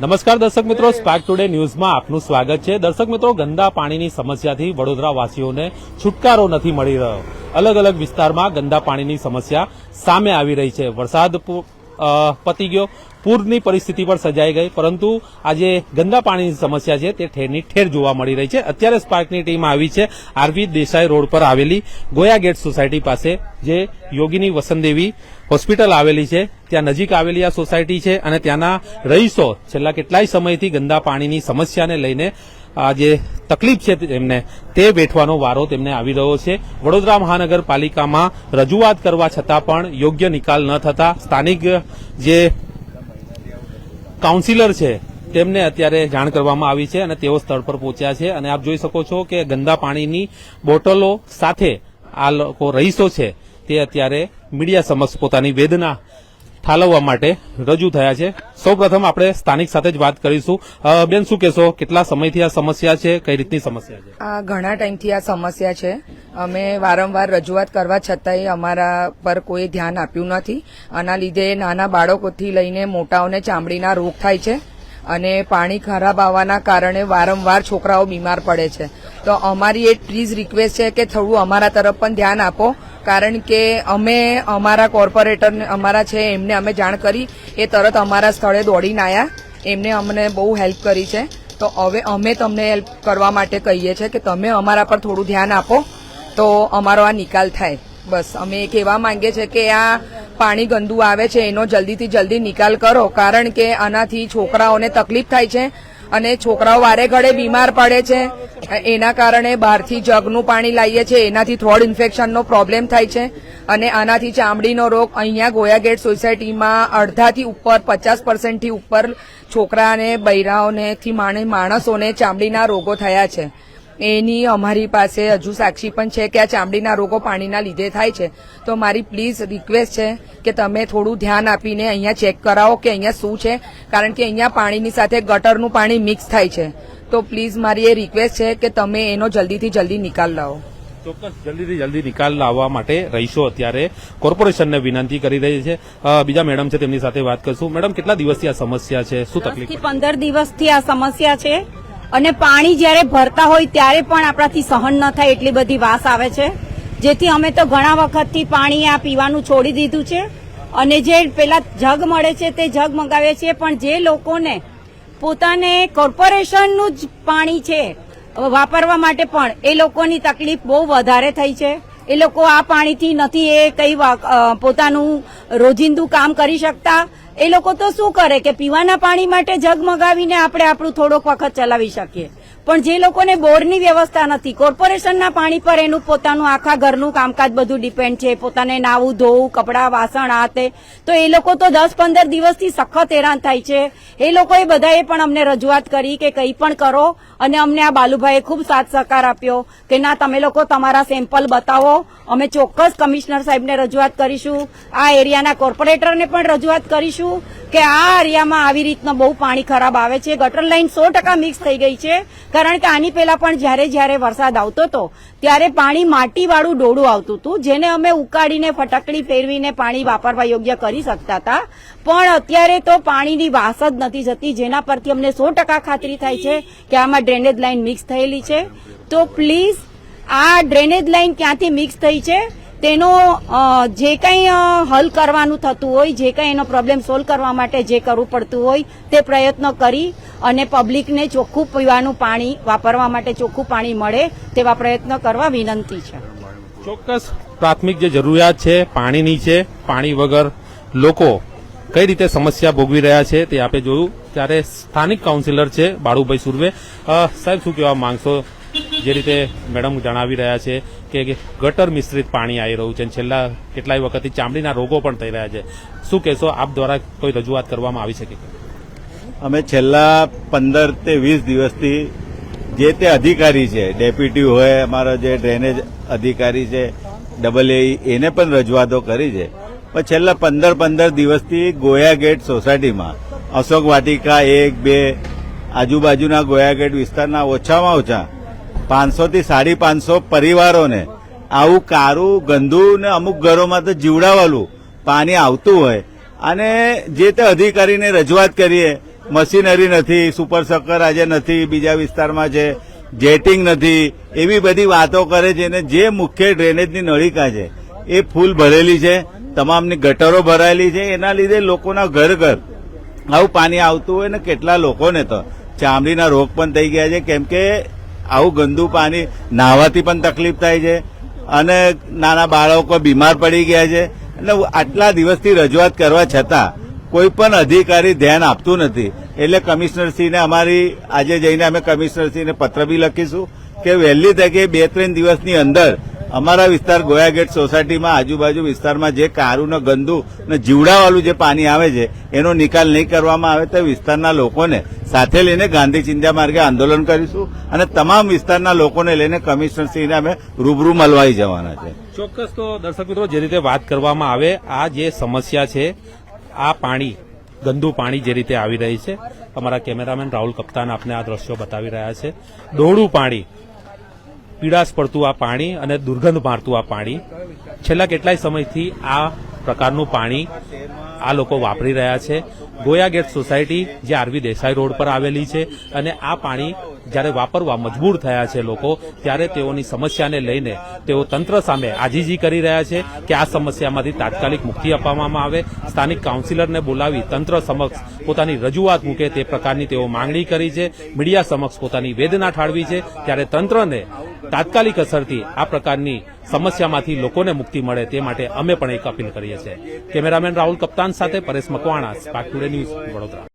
નમસ્કાર દર્શક મિત્રો સ્પાર્ક ટુડે ન્યૂઝમાં આપનું સ્વાગત છે. દર્શક મિત્રો, ગંદા પાણીની સમસ્યાથી વડોદરા વાસીઓને છુટકારો નથી મળી રહ્યો. અલગ અલગ વિસ્તારમાં ગંદા પાણીની સમસ્યા સામે આવી રહી છે. વરસાદ પતી ગયો. પૂરની પરિસ્થિતિ પણ સર્જાઈ ગઈ, પરંતુ આજે ગંદા પાણીની સમસ્યા છે, તે ઠેરની ઠેર જોવા મળી રહી છે. અત્યારે સ્પાર્કની ટીમ આવી છે, આરવી દેસાઈ રોડ પર આવેલી ગોયા ગેટ સોસાયટી પાસે, જે યોગીની વસંતદેવી હોસ્પિટલ આવેલી છે. ત્યાં નજીક આવેલી આ સોસાયટી છે અને ત્યાંના રહીશો છેલ્લા કેટલાય સમયથી ગંદા પાણીની સમસ્યાને લઈને આ જે તકલીફ છે તેમને, તે વેઠવાનો વારો તેમને આવી રહ્યો છે. વડોદરા મહાનગરપાલિકામાં રજૂઆત કરવા છતાં પણ યોગ્ય નિકાલ ન થતા સ્થાનિક જે કાઉન્સિલર છે, તેમને અત્યારે જાણ કરવામાં આવી છે અને તેઓ સ્થળ પર પહોંચ્યા છે. અને આપ જોઈ શકો છો કે ગંદા પાણીની બોટલો સાથે આ લોકો રહીશો છે. તે અત્યારે મીડિયા સમક્ષ પોતાની વેદના ઠાલવવા માટે રજૂ થયા છે. સૌપ્રથમ આપણે સ્થાનિક સાથે જ વાત કરીશું. બેન, શું કહેશો? કેટલા સમયથી આ સમસ્યા છે? કઈ રીતની સમસ્યા છે? આ ઘણા ટાઈમથી આ સમસ્યા છે. અમે વારંવાર રજૂઆત કરવા છતાંય અમારા પર કોઈ ધ્યાન આપ્યું નથી. આના લીધે નાના બાળકોથી લઈને મોટાઓને ચામડીના રોગ થાય છે અને પાણી ખરાબ આવવાના કારણે વારંવાર છોકરાઓ બીમાર પડે છે. તો અમારી એક પ્લીઝ રિક્વેસ્ટ છે કે થોડું અમારા તરફ પણ ધ્યાન આપો. કારણ કે અમે અમારા કોર્પોરેટર અમારા છે, એમને અમે જાણ કરી, એ તરત અમારા સ્થળે દોડીને આવ્યા એમને અમને બહુ હેલ્પ કરી છે. તો હવે અમે તમને હેલ્પ કરવા માટે કહીએ છીએ કે તમે અમારા પર થોડું ધ્યાન આપો. તો અમારો આ નિકાલ થાય. બસ, અમે એ કહેવા માંગીએ છીએ કે આ પાણી ગંદુ આવે છે, એનો જલ્દીથી જલ્દી નિકાલ કરો. કારણ કે આનાથી છોકરાઓને તકલીફ થાય છે. અને છોકરાઓ વારે ઘડે બીમાર પડે છે. એના કારણે બહારથી જગનું પાણી લાવીએ છીએ એનાથી થ્રોડ ઇન્ફેક્શનનો પ્રોબ્લેમ થાય છે. અને આનાથી ચામડીનો રોગ, અહીંયા ગોયા ગેટ સોસાયટીમાં અડધાથી ઉપર, પચાસ પર્સન્ટથી ઉપર છોકરાને, બૈરાઓનેથી થી માણસોને ચામડીના રોગો થયા છે. એની અમારી પાસે હજુ સાક્ષી પણ છે કે આ ચામડીના રોગો પાણીના લીધે થાય છે. તો મારી પ્લીઝ રિક્વેસ્ટ છે કે તમે થોડું ધ્યાન આપીને અહીંયા ચેક કરાવો કે અહીંયા શું છે. કારણ કે અહીંયા પાણીની સાથે ગટરનું પાણી મિક્સ થાય છે. તો પ્લીઝ મારી એ રિક્વેસ્ટ છે કે તમે એનો જલ્દીથી જલ્દી નિકાલ લાવો. ચોક્કસ જલ્દીથી જલ્દી નિકાલ લાવવા માટે રહીશો અત્યારે. કોર્પોરેશનને વિનંતી કરી રહી છે. બીજા મેડમ છે તેમની સાથે વાત કરશું. મેડમ કેટલા દિવસથી આ સમસ્યા છે? શું તકલીફ પંદર દિવસથી આ સમસ્યા છે. અને પાણી જ્યારે ભરતા હોય ત્યારે પણ આપણાથી સહન ન થાય એટલી બધી વાસ આવે છે. જેથી અમે તો ઘણા વખતથી પાણી આ પીવાનું છોડી દીધું છે. અને જે પેલા જગ મળે છે તે જગ મંગાવીએ છીએ, પણ જે લોકોને પોતાને કોર્પોરેશનનું જ પાણી છે, વાપરવા માટે પણ એ લોકોની તકલીફ બહુ વધારે થઈ છે. એ લોકો આ પાણીથી નથી એ કઈ પોતાનું રોજિંદુ કામ કરી શકતા. એ લોકો તો શું કરે કે પીવાના પાણી માટે જગ મગાવીને આપણે આપણું થોડોક વખત ચલાવી શકીએ. પણ જે લોકોને બોરની વ્યવસ્થા નથી, કોર્પોરેશનના પાણી પર એનું પોતાનું આખા ઘરનું કામકાજ બધું ડિપેન્ડ છે, પોતાને નાવું, ધોવું, કપડાં, વાસણ, આ તે. તો એ લોકો તો દસ પંદર દિવસથી સખત હેરાન થાય છે. એ લોકોએ બધાએ પણ અમને રજૂઆત કરી કે કંઈ પણ કરો અને અમને આ બાલુભાઈએ ખૂબ સાથ સહકાર આપ્યો કે ના, તમે લોકો તમારા સેમ્પલ બતાવો. અમે ચોક્કસ કમિશનર સાહેબને રજૂઆત કરીશું. આ એરિયાના કોર્પોરેટરને પણ રજૂઆત કરીશું. કે આ એરિયામાં આવી રીતના બહુ પાણી ખરાબ આવે છે. ગટર લાઇન સો ટકા મિક્સ થઈ ગઈ છે. કારણ કે આની પહેલા પણ જ્યારે જ્યારે વરસાદ આવતો હતો, ત્યારે પાણી માટીવાળું ડોળું આવતું હતું, જેને અમે ઉકાળીને, ફટકડી ફેરવીને પાણી વાપરવા યોગ્ય કરી શકતા હતા. પણ અત્યારે તો પાણીની વાસ જ નથી જતી, જેના પરથી અમને સો ટકા ખાતરી થાય છે કે આમાં ડ્રેનેજ લાઈન મિક્સ થયેલી છે. તો પ્લીઝ આ ડ્રેનેજ લાઈન ક્યાંથી મિક્સ થઈ છે? તેનો જે કંઈ હલ કરવાનું થતું હોય, જે કંઈ એનો પ્રોબ્લેમ સોલ્વ કરવા માટે જે કરવું પડતું હોય, તે પ્રયત્નો કરી અને પબ્લિકને ચોખ્ખું પીવાનું પાણી, વાપરવા માટે ચોખ્ખું પાણી મળે તેવા પ્રયત્નો કરવા વિનંતી છે. ચોક્કસ પ્રાથમિક જે જરૂરિયાત છે, પાણીની છે, પાણી વગર લોકો કઈ રીતે સમસ્યા ભોગવી રહ્યા છે તે આપે જોયું. ત્યારે સ્થાનિક કાઉન્સિલર છે બાળુભાઈ સુરવે. સાહેબ, શું કહેવા માંગશો? જે રીતે મેડમ જણાવી રહ્યા છે કે ગટર મિશ્રિત પાણી આવી રહ્યું છે અને છેલ્લા કેટલાય વખતથી ચામડીના રોગો પણ થઈ રહ્યા છે. શું કહેશો? આપ દ્વારા કોઈ રજૂઆત કરવામાં આવી શકે અમે છેલ્લા પંદર તે વીસ દિવસથી જે તે અધિકારી છે, ડેપ્યુટી હોય, અમારા જે ડ્રેનેજ અધિકારી છે ડબલ એ એને પણ રજૂઆતો કરી છે. પણ છેલ્લા પંદર પંદર દિવસથી ગોયા ગેટ સોસાયટીમાં, અશોક વાટિકા એક બે, આજુબાજુના ગોયા ગેટ વિસ્તારના ઓછામાં ઓછા પાંચસોથી સાડી પાંચસો પરિવારોને. આવું કારું, ગંદુ ને અમુક ઘરોમાં તો જીવડાવાલું પાણી આવતું હોય. અને જે તે અધિકારીને રજૂઆત કરીએ, મશીનરી નથી, સુપર સકર આજે નથી, બીજા વિસ્તારમાં છે, જેટિંગ નથી, એવી બધી વાતો કરે છે અને જે મુખ્ય ડ્રેનેજની નળિકા છે એ ફૂલ ભરેલી છે, તમામની ગટરો ભરાયેલી છે, એના લીધે લોકોના ઘર ઘર આવું પાણી આવતું હોય ને કેટલા લોકોને તો. ચામડીના રોગ પણ થઈ ગયા છે, કેમ કે આવું ગંદુ પાણી નાહવાથી પણ તકલીફ થાય છે. અને નાના બાળકો બીમાર પડી ગયા છે. એટલે આટલા દિવસથી રજૂઆત કરવા છતાં કોઈ પણ અધિકારી ધ્યાન આપતું નથી. એટલે કમિશનરશ્રીને અમારી આજે જઈને અમે કમિશનરશ્રીને પત્ર બી લખીશું કે વહેલી તકે બે ત્રણ દિવસની અંદર અમારા વિસ્તાર ગોયાગેટ સોસાયટીમાં આજુબાજુ વિસ્તારમાં જે કારુનો ગંદુ ને જીવડાવાળું જે પાણી આવે છે, એનો નિકાલ નહીં કરવામાં આવે તો વિસ્તારના લોકોને સાથે લઈને ગાંધી ચિંતા માર્ગે આંદોલન કરીશું અને તમામ વિસ્તારના લોકોને લઈને કમિશનરશ્રીને અમે રૂબરૂ મળવાઈ જવાના છે. ચોક્કસ તો દર્શક મિત્રો, જે રીતે વાત કરવામાં આવે, આ જે સમસ્યા છે, આ પાણી, ગંદુ પાણી જે રીતે આવી રહી છે, અમારા કેમેરામેન રાહુલ કપ્તાન આપને આ દ્રશ્યો બતાવી રહ્યા છે. દોડું પાણી પીડાશ પડતું આ પાણી અને દુર્ગંધ મારતું આ પાણી. છેલ્લા કેટલાય સમયથી આ પ્રકારનું પાણી આ લોકો વાપરી રહ્યા છે. ગોયા ગેટ સોસાયટી જે આરવી દેસાઈ રોડ પર આવેલી છે અને આ પાણી જ્યારે વાપરવા મજબૂર થયા છે લોકો, ત્યારે તેઓની સમસ્યાને લઈને તેઓ તંત્ર સામે આજીજી કરી રહ્યા છે કે આ સમસ્યામાંથી તાત્કાલિક મુક્તિ આપવામાં આવે. સ્થાનિક કાઉન્સિલરને બોલાવી તંત્ર સમક્ષ પોતાની રજૂઆત મૂકે તે પ્રકારની તેઓ માંગણી કરી છે. મીડિયા સમક્ષ પોતાની વેદના ઠાળવી છે. ત્યારે તંત્રને તાત્કાલિક અસરથી આ પ્રકારની સમસ્યામાંથી લોકોને મુક્તિ મળે તે માટે અમે પણ એક અપીલ કરીએ છીએ. કેમેરામેન રાહુલ કપ્તાન સાથે Paresh Makwana Spark today news Vadodara.